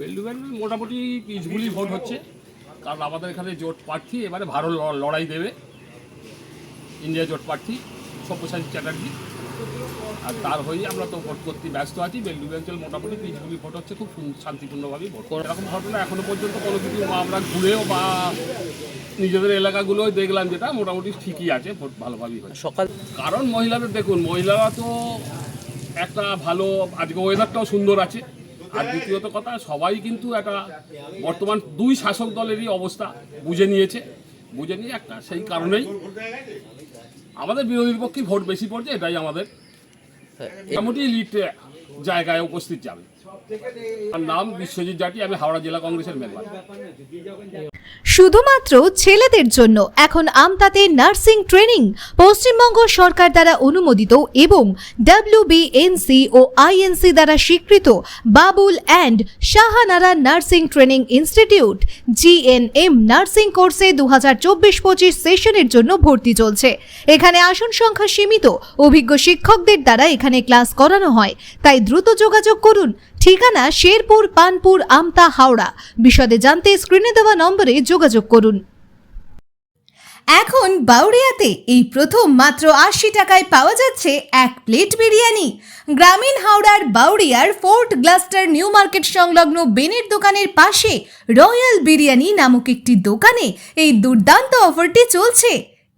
বেলডুবেন মোটামুটি পিচগুলি ভোট হচ্ছে। কারণ আমাদের এখানে জোট প্রার্থী এবারে ভালো ল- লড়াই দেবে। ইন্ডিয়া জোট প্রার্থী সব্যসাচী চ্যাটার্জি। আর তার হয়েই আমরা তো ভোট করতে ব্যস্ত আছি। বেলডুবি অঞ্চল মোটামুটি পিচগুলি ভোট হচ্ছে খুব শান্তিপূর্ণভাবেই ভোট এরকম ঘটনা এখনও পর্যন্ত কোনো কিছু আমরা ঘুরেও বা নিজেদের এলাকাগুলো দেখলাম যেটা মোটামুটি ঠিকই আছে ভোট ভালোভাবেই হয় সকাল কারণ মহিলাদের দেখুন মহিলারা তো একটা ভালো আজকে ওয়েদারটাও সুন্দর আছে। আর দ্বিতীয়ত কথা, সবাই কিন্তু একটা বর্তমান দুই শাসক দলেরই অবস্থা বুঝে নিয়েছে। বুঝে নিয়ে একটা সেই কারণেই আমাদের বিরোধীর পক্ষে ভোট বেশি পড়ছে, এটাই আমাদের। মোটামুটি লিড জায়গায় উপস্থিত যাবে। আমার নাম বিশ্বজিৎ জাটি, আমি হাওড়া জেলা কংগ্রেসের মেম্বার শুধুমাত্র ছেলেদের জন্য। এখন আমতাতে নার্সিং ট্রেনিং পশ্চিমবঙ্গ সরকার দ্বারা অনুমোদিত এবং ডাব্লিউবিএনসি ও আইএনসি দ্বারা স্বীকৃত Babul and Shahanara nursing training institute GNM nursing কোর্সে দু হাজার চব্বিশ পঁচিশ সেশনের জন্য ভর্তি চলছে। এখানে আসন সংখ্যা সীমিত। অভিজ্ঞ শিক্ষকদের দ্বারা এখানে ক্লাস করানো হয়। তাই দ্রুত যোগাযোগ করুন ঠিকানা শেরপুর পানপুর আমতা, হাওড়া। বিশদে জানতে স্ক্রিনে দেওয়া নম্বরে যোগাযোগ করুন। এখন বাউরিয়াতে এই প্রথম মাত্র আশি টাকায় পাওয়া যাচ্ছে এক প্লেট বিরিয়ানি। গ্রামীণ হাওড়ার বাউরিয়ার ফোর্ট গ্লাস্টার নিউ মার্কেট সংলগ্ন বেনের দোকানের পাশে রয়্যাল বিরিয়ানি নামক একটি দোকানে এই দুর্দান্ত অফারটি চলছে।